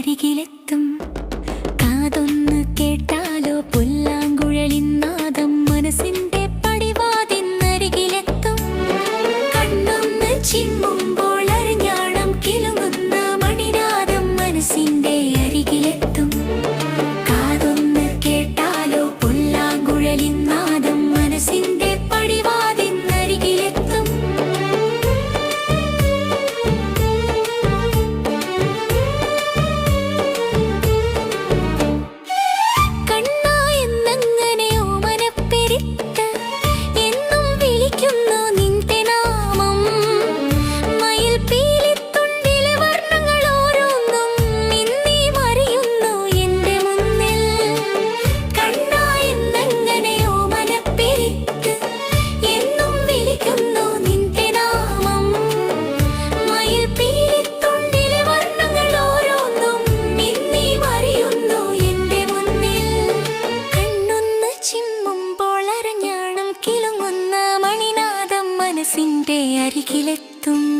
അരികിലെത്തും. മനസ്സിന്റെ അരികിലെത്തും.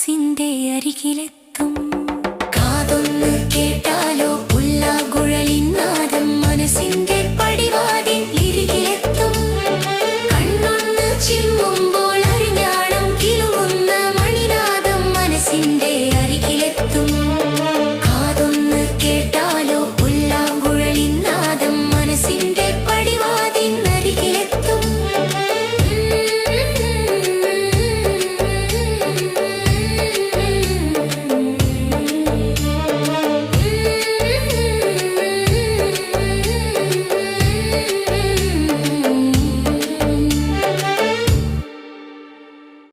മനസ്സിന്റെ അരികിലെത്തി.